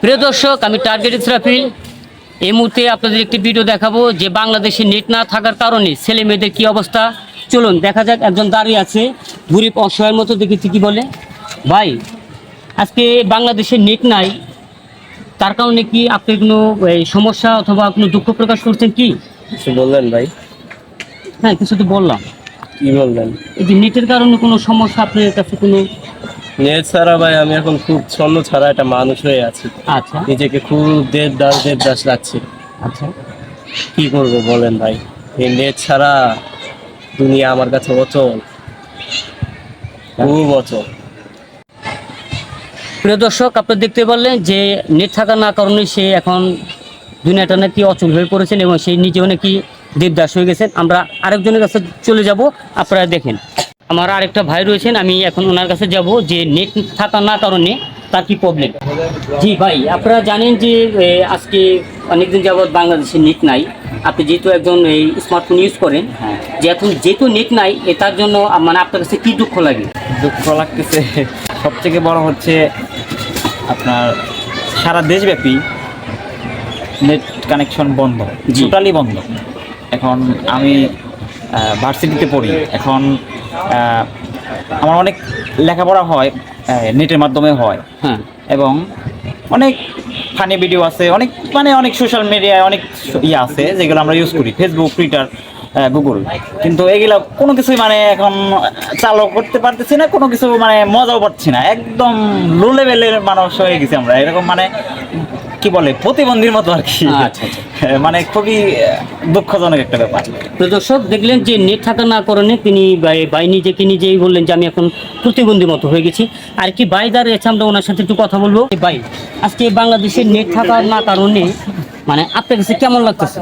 প্রিয় দর্শক আমি টার্গেট ইসরাফিল এই মুহূর্তে আপনাদের একটি ভিডিও দেখাবো যে বাংলাদেশে নেট না থাকার কারণে ছেলে মেয়েদের কী অবস্থা। চলুন দেখা যাক একজন দাঁড়িয়ে আছে। গরিব অসহায়ের মতো দেখেছি কি বলে? ভাই আজকে বাংলাদেশে নেট নাই। তার কারণে কি আপনি কোনো সমস্যা অথবা কোনো দুঃখ প্রকাশ করছেন কি? কিছু বললেন ভাই। হ্যাঁ কিছু তো বললাম। কি বললেন? এই যে নেটের কারণে কোনো সমস্যা আপনার কাছে কোনো নেট ছাড়া ভাই আমি এখন খুব ছন্ন ছাড়া একটা মানুষ হয়ে আছি। আচ্ছা। নিজেকে খুব দেব দাস দেব দাস লাগছে। আচ্ছা। কি করব বলেন ভাই? এই নেট ছাড়া দুনিয়া আমার কাছে অচল। খুব অচল। প্রিয় দর্শক আপনারা দেখতে পারলেন যে নেট থাকা না কারণে সে এখন দুনিয়াটা নাকি অচল হয়ে পড়েছেন এবং সেই নিজেও নাকি দেবদাস হয়ে গেছেন। আমরা আরেকজনের কাছে চলে যাব। আপনারা দেখেন। আমার আরেকটা ভাই রয়েছেন আমি এখন ওনার কাছে যাব যে নেট থাকা না কারণে তার কি প্রবলেম জি ভাই আপনারা জানেন যে আজকে অনেকদিন যাবৎ বাংলাদেশে নেট নাই। আপনি যেহেতু একজন এই স্মার্টফোন ইউজ করেন যে এখন যেহেতু নেট নাই এ তার জন্য মানে আপনার কাছে কি দুঃখ লাগে? দুঃখ লাগতেছে। সবথেকে বড় হচ্ছে আপনার সারা দেশব্যাপী নেট কানেকশন বন্ধ। টোটালি বন্ধ। এখন আমি ভার্সিটিতে পড়ি। এখন আমার অনেক লেখাপড়া হয় নেটের মাধ্যমে হয়। হ্যাঁ। এবং অনেক ফানি ভিডিও আছে অনেক মানে অনেক সোশ্যাল মিডিয়ায় অনেক ইয়ে আছে যেগুলো আমরা ইউজ করি। ফেসবুক টুইটার গুগল কিন্তু এগুলো কোনো কিছুই মানে এখন চালু করতে পারতেছি না কোনো কিছু মানে মজাও পাচ্ছি না। একদম লো লেভেলের মানুষ হয়ে গেছি আমরা। এরকম মানে কি বলে প্রতিবন্ধীর মতো আর কি। আচ্ছা, আচ্ছা। মানে খুবই দুঃখজনক একটা ব্যাপার। তো দর্শক দেখলেন যে নেট থাকা না কারণে তিনি বাই- নিজেকে নিজেই বললেন যে আমি এখন প্রতিবন্ধী মতো হয়ে গেছি। আর কি বাই দাঁড়িয়েছে আমরা ওনার সাথে একটু কথা বলব। বাই আজকে বাংলাদেশের নেট থাকার না কারণে মানে আপনার কাছে কেমন লাগতেছে?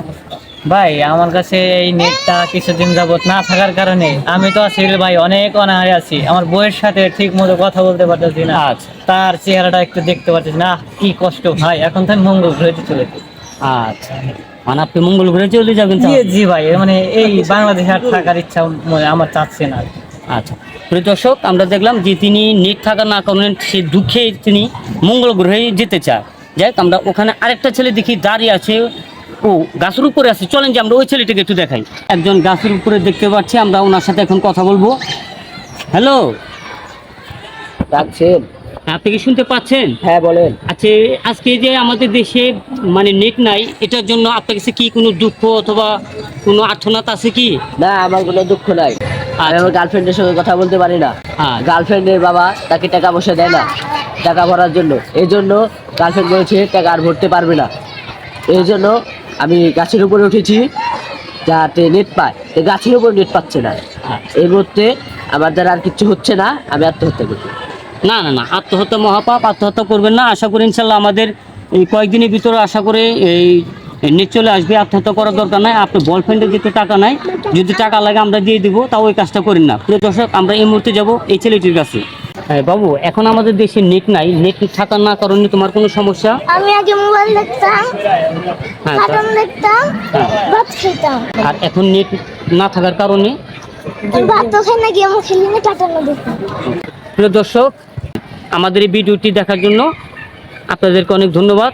ভাই আমার কাছে এই নেটটা কিছুদিন যাবত না থাকার কারণে আমি তো আসলে ভাই অনেক অনাহারে আছি। আমার বইয়ের সাথে ঠিক মতো কথা বলতে পারতেছি না। আচ্ছা। তার চেহারাটা একটু দেখতে পারতেছি না। কি কষ্ট। ভাই এখন তো আমি মঙ্গল গ্রহে চলেছি আচ্ছা। মানে আপনি মঙ্গল গ্রহে চলে যাবেন জি ভাই মানে এই বাংলাদেশে আর থাকার ইচ্ছা মনে আমার চাচ্ছে না আচ্ছা। প্রিয় দর্শক আমরা দেখলাম যে তিনি নেট থাকা না কারণে সে দুঃখে তিনি মঙ্গল গ্রহে যেতে চায়। যাই আমরা ওখানে আরেকটা ছেলে দেখি দাঁড়িয়ে আছে ও গাছের উপরে আছে। চলেন যে আমরা ওই ছেলেটাকে একটু দেখাই। একজন গাছের উপরে দেখতে পাচ্ছি আমরা ওনার সাথে এখন কথা বলব। হ্যালো? ডাকছেন আপনি কি শুনতে পাচ্ছেন? হ্যাঁ বলেন। আচ্ছা আজকে যে আমাদের দেশে মানে নেট নাই এটার জন্য আপনার কাছে কি কোনো দুঃখ অথবা কোনো আর্থনাথ আছে কি? না আমার কোনো দুঃখ নাই। আমি আচ্ছা। আমার গার্লফ্রেন্ডের সঙ্গে কথা বলতে পারি না। হ্যাঁ। গার্লফ্রেন্ডের বাবা তাকে টাকা পয়সা দেয় না টাকা ভরার জন্য। এই জন্য গার্লফ্রেন্ড বলেছে টাকা আর ভরতে পারবে না। এই জন্য আমি গাছের উপরে উঠেছি যাতে নেট পায়। তো গাছের উপর নেট পাচ্ছে না। এই মুহূর্তে আমার দ্বারা আর কিছু হচ্ছে না, আমি আত্মহত্যা করছি। না না না, আত্মহত্যা মহাপাপ, আত্মহত্যা করবেন না। আশা করি ইনশাল্লাহ আমাদের এই কয়েকদিনের ভিতরে আশা করে এই নেট চলে আসবে। আত্মহত্যা করার দরকার নাই। আপনি বয়ফ্রেন্ডের যেতে টাকা নাই, যদি টাকা লাগে আমরা দিয়ে দিব, তাও ওই কাজটা করেন না। প্রিয় দর্শক, আমরা এই মুহূর্তে যাব এই ছেলেটির কাছে। বাবু এখন আমাদের দেশে নেট নাই। নেট থাকার না কারণে তোমার কোনো সমস্যা? আমি আগে মোবাইল দেখতাম হ্যাঁ কার্টুন দেখতাম হ্যাঁ। ভাত খেতাম। আর এখন নেট না থাকার কারণে? ভাত তো খাই না গেম খেলি না কার্টুন দেখতাম। প্রিয় দর্শক আমাদের এই ভিডিওটি দেখার জন্য আপনাদেরকে অনেক ধন্যবাদ।